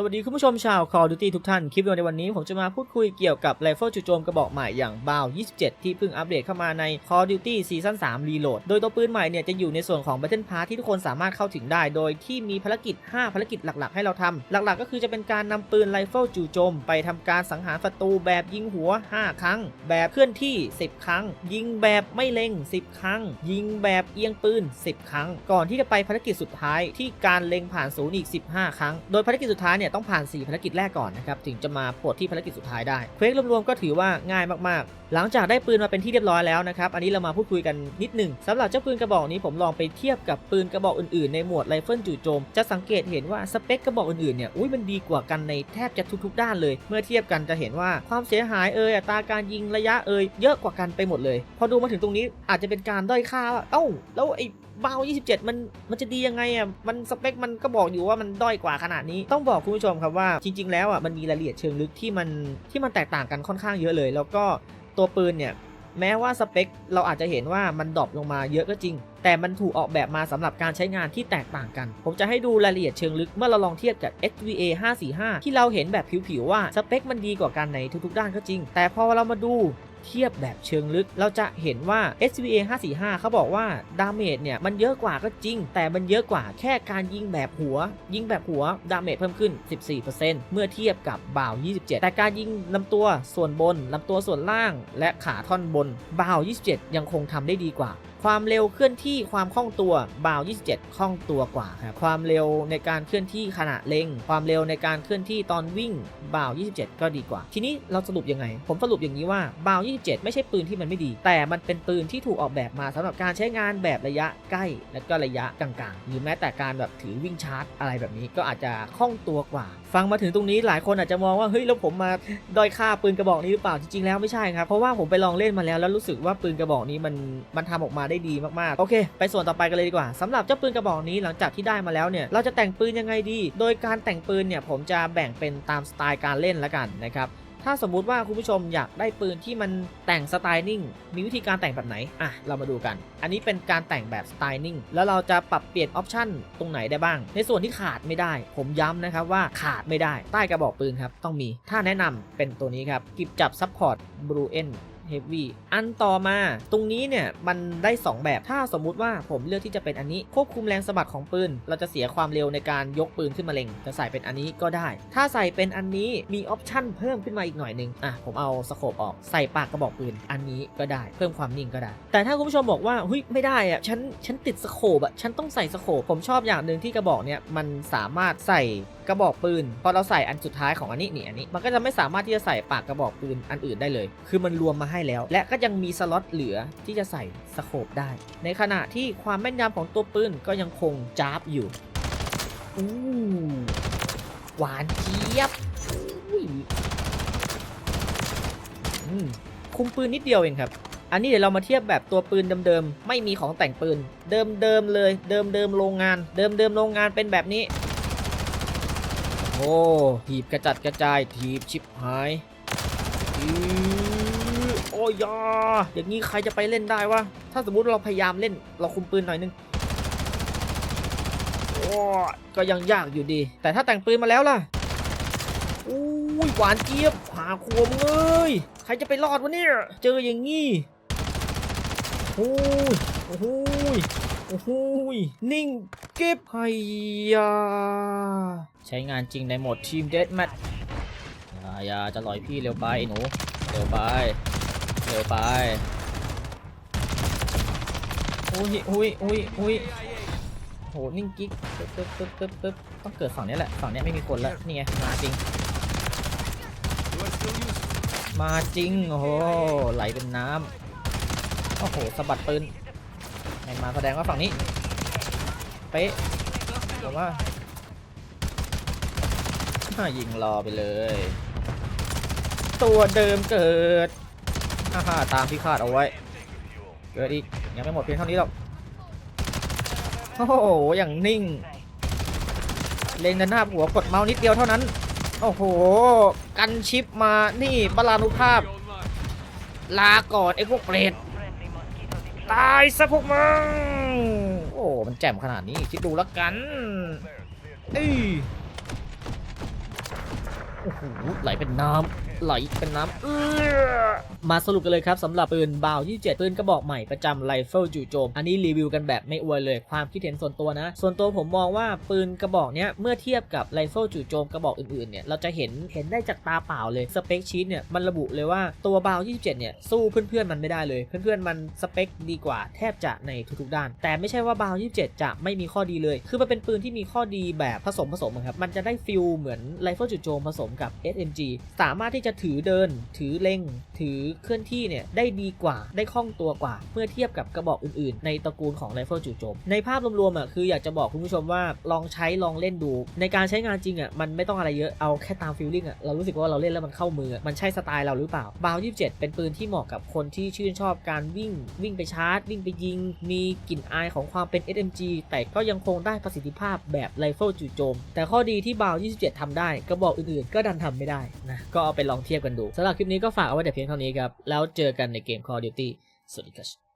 สวัสดีคุณผู้ชมชาว Call of Duty ทุกท่าน คลิปวิดีโอในวันนี้ผมจะมาพูดคุยเกี่ยวกับ r i เฟิลจู่โจมกระบอกใหม่อย่าง b a o 27 ที่เพิ่งอัปเดตเข้ามาใน Call of Duty Season 3 Reload โดยตัวปืนใหม่เนี่ยจะอยู่ในส่วนของ Battle Pass ที่ทุกคนสามารถเข้าถึงได้ โดยที่มีภารกิจ 5 ภารกิจหลักๆ ให้เราทำหลักๆ ก็คือจะเป็นการนำปืนไรเฟิลจู่โจม ไปทำการสังหารศัตรูแบบยิงหัว 5 ครั้ง แบบเคลื่อนที่ 10 ครั้ง ยิงแบบไม่เล็ง 10 ครั้ง ยิงแบบเอียงปืน 10 ครั้ง ก่อนที่จะไปภารกิจสุดท้ายที่การเล็งผ่านศูนย์อีก 15 ครั้ง โดยภารกิจสุดท้ายเนี่ยต้องผ่าน 4 ภารกิจแรกก่อนนะครับ ถึงจะมาปลดที่ภารกิจสุดท้ายได้เควกรวมๆก็ถือว่าง่ายมากๆ หลังจากได้ปืนมาเป็นที่เรียบร้อยแล้วนะครับ อันนี้เรามาพูดคุยกันนิดหนึ่งสำหรับเจ้าปืนกระบอกนี้ผมลองไปเทียบกับปืนกระบอกอื่นๆ ในหมวดไรเฟิลจู่โจม จะสังเกตเห็นว่าสเปคกระบอกอื่นๆ เนี่ย อุ้ยมันดีกว่ากันในแทบจะทุกๆ ด้านเลย เมื่อเทียบกันจะเห็นว่าความเสียหายเอ่ยอัตราการยิงระยะเอ่ยเยอะกว่ากันไปหมดเลย พอดูมาถึงตรงนี้อาจจะเป็นการด้อยค่าว่าเอ้าแล้วไอ้ เบา27 มันมันจะดียังไงอะมันสเปคมันก็บอกอยู่ว่ามันด้อยกว่าขนาดนี้ต้องบอกคุณผู้ชมครับว่าจริง ๆ แล้วอะมันมีรายละเอียดเชิงลึกที่มันที่มันแตกต่างกันค่อนข้างเยอะเลย แล้วก็ตัวปืนเนี่ยแม้ว่าสเปคเราอาจจะเห็นว่ามันดรอปลงมาเยอะก็จริง แต่มันถูกออกแบบมาสำหรับการใช้งานที่แตกต่างกัน ผมจะให้ดูรายละเอียดเชิงลึกเมื่อเราลองเทียบกับ XVA 545 ที่เราเห็นแบบผิวๆว่าสเปคมันดีกว่ากันในทุกๆด้านก็จริง แต่พอเรามาดู เทียบแบบเชิงลึก เราจะเห็นว่า SVA 545 เขาบอกว่าดาเมจเนี่ยมันเยอะกว่าก็จริง แต่มันเยอะกว่าแค่การยิงแบบหัว ยิงแบบหัวดาเมจเพิ่มขึ้น 14%เมื่อเทียบกับบ่าว 27 แต่การยิงลำตัวส่วนบนลำตัวส่วนล่าง และขาท่อนบนบ่าว 27 ยังคงทำได้ดีกว่าความเร็วเคลื่อนที่ความคล่องตัวบ่าว27 คล่องตัวกว่าครับความเร็วในการเคลื่อนที่ขณะเล็ง ความเร็วในการเคลื่อนที่ตอนวิ่งบ่าว27 ก็ดีกว่า ทีนี้เราสรุปยังไง ผมสรุปอย่างนี้ว่าบ่าว27 ไม่ใช่ปืนที่มันไม่ดี แต่มันเป็นปืนที่ถูกออกแบบมาสำหรับการใช้งานแบบระยะใกล้ และก็ระยะกลางๆ หรือแม้แต่การแบบถือวิ่งชาร์จอะไรแบบนี้ก็อาจจะคล่องตัวกว่า ฟังมาถึงตรงนี้หลายคนอาจจะมองว่าเฮ้ยแล้วผมมาด้อยค่าปืนกระบอกนี้หรือเปล่าจริงๆแล้วไม่ใช่ครับเพราะว่าผมไปลองเล่นมาแล้วแล้วรู้สึกว่าปืนกระบอกนี้มันมันทำออกมาได้ดีมากๆ โอเค ไปส่วนต่อไปกันเลยดีกว่าสำหรับเจ้าปืนกระบอกนี้หลังจากที่ได้มาแล้วเนี่ยเราจะแต่งปืนยังไงดี โดยการแต่งปืนเนี่ยผมจะแบ่งเป็นตามสไตล์การเล่นละกันนะครับถ้าสมมุติว่าคุณผู้ชมอยากได้ปืนที่มันแต่งสไตล์นิ่ง มีวิธีการแต่งแบบไหน อะ เรามาดูกัน อันนี้เป็นการแต่งแบบสไตล์นิ่ง แล้วเราจะปรับเปลี่ยนออปชันตรงไหนได้บ้าง ในส่วนที่ขาดไม่ได้ ผมย้ำนะครับว่าขาดไม่ได้ ใต้กระบอกปืนครับ ต้องมี ถ้าแนะนำเป็นตัวนี้ครับ กิบจับซัพพอร์ตบรูเอ็น เฮฟวี่อันต่อมา ตรงนี้เนี่ยมันได้ 2 แบบถ้าสมมุติว่าผมเลือกที่จะเป็นอันนี้ ควบคุมแรงสะบัดของปืน เราจะเสียความเร็วในการยกปืนขึ้นมาเล็งจะใส่เป็นอันนี้ก็ได้ ถ้าใส่เป็นอันนี้มีออปชั่นเพิ่มขึ้นมาอีกหน่อยนึงอะผมเอาสโคปออกใส่ปากกระบอกปืนอันนี้ก็ได้ เพิ่มความนิ่งก็ได้ แต่ถ้าคุณผู้ชมบอกว่าเฮ้ยไม่ได้อะฉันฉันติดสโคปอะฉันต้องใส่สโคปผมชอบอย่างหนึ่งที่กระบอกเนี่ยมันสามารถใส่กระบอกปืนพอเราใส่อันสุดท้ายของอันนี้นี่อันนี้ มันก็จะไม่สามารถที่จะใส่ปากกระบอกปืนอันอื่นได้เลย คือมันรวมมาให้แล้ว และก็ยังมีสล็อตเหลือที่จะใส่สโคปได้ ในขณะที่ความแม่นยำของตัวปืนก็ยังคงจ้าบอยู่อู้หวานเจี๊ยบอุ้มคุมปืนนิดเดียวเองครับ อันนี้เดี๋ยวเรามาเทียบแบบตัวปืนเดิมๆ ไม่มีของแต่งปืน เดิมๆเลย เดิมๆโรงงาน เดิมๆโรงงานเป็นแบบนี้ โอ้ ถีบกระจัดกระจาย ถีบชิบหาย อื้อโอ้ยยาอย่างนี้ใครจะไปเล่นได้วะ ถ้าสมมุติเราพยายามเล่น เราคุมปืนหน่อยนึงโอ้ก็ยังยากอยู่ดี แต่ถ้าแต่งปืนมาแล้วล่ะอุ้ยหวานเจี๊ยบผาขวมเอ้ยใครจะไปรอดวะเนี่ย เจออย่างงี้โอ้ยโอ้โหยโอ้โหยนิ่งเก็บไฮยา ใช้งานจริงในโหมดทีมเดดแมทอย่าจะลอยพี่เร็วไปไอ้หนู เร็วไป เร็วไปอุ้ยอุ้ยอุ้ยอุ้ยโหนิ่งกิ๊กปึ๊บปึ๊บปึ๊บปึ๊บปึ๊บต้องเกิดฝั่งนี้แหละฝั่งนี้ไม่มีคนแล้วนี่ไงมาจริง มาจริงโอ้โหไหลเป็นน้ำโอ้โหสะบัดปืนไม่มาแสดงว่าฝั่งนี้เป๊ะแต่ว่าอ่ายิงรอไปเลย ตัวเดิมเกิด ฮ่าฮ่าตามที่คาดเอาไว้ เกิดอีก ยังไม่หมดเพียงเท่านี้หรอก โอ้โห อย่างนิ่ง เล็งด้านหน้าหัวกดเมาส์นิดเดียวเท่านั้น โอ้โห กันชิปมา นี่บาลานุภาพ ลาก่อนไอ้พวกเปรต ตายซะพวกมึง โอ้ มันแจ่มขนาดนี้ คิดดูแล้วกันเอ้ย ไหลเป็นน้ำไหลเป็นน้ำเออมาสรุปกันเลยครับสำหรับปืนบาว27ปืนกระบอกใหม่ประจำไรเฟิลจู่โจม อันนี้รีวิวกันแบบไม่อวยเลยความคิดเห็นส่วนตัวนะ ส่วนตัวผมมองว่าปืนกระบอกเนี้ยเมื่อเทียบกับไรเฟิลจู่โจมกระบอกอื่นๆเนี่ยเราจะเห็นเห็นได้จากตาเปล่าเลยสเปคชีตเนี่ยมันระบุเลยว่าตัวบาว27เนี่ยสู้เพื่อนๆมันไม่ได้เลย เพื่อนๆมันสเปคดีกว่าแทบจะในทุกๆด้าน แต่ไม่ใช่ว่าบาว27 จะไม่มีข้อดีเลย คือมันเป็นปืนที่มีข้อดีแบบผสมผสมครับมันจะได้ฟิลเหมือนไรเฟิลจู่โจมผสมกับ SMG สามารถที่จะถือเดิน ถือเล็ง ถือเคลื่อนที่เนี่ยได้ดีกว่าได้คล่องตัวกว่า เมื่อเทียบกับกระบอกอื่นๆ ในตระกูลของไรเฟิลจู่โจม ในภาพรวมๆอะคืออยากจะบอกคุณผู้ชมว่าลองใช้ลองเล่นดู ในการใช้งานจริงอะมันไม่ต้องอะไรเยอะเอาแค่ตามฟีลลิ่งอะเรารู้สึกว่าเราเล่นแล้วมันเข้ามือ มันใช่สไตล์เราหรือเปล่าบาว27เป็นปืนที่เหมาะกับคนที่ชื่นชอบการวิ่ง วิ่งไปชาร์จ วิ่งไปยิง มีกลิ่นอายของความเป็น SMG แต่ก็ยังคงได้ประสิทธิภาพแบบไรเฟิลจู่โจม แต่ข้อดีที่บาว27ทำได้กระบอกอื่นๆ ก็ดันทำไม่ได้นะก็เอาไปลองเทียบกันดูสำหรับคลิปนี้ก็ฝากเอาไว้แต่เพียงเท่านี้ครับ แล้วเจอกันในเกม Call of Duty สวัสดีครับ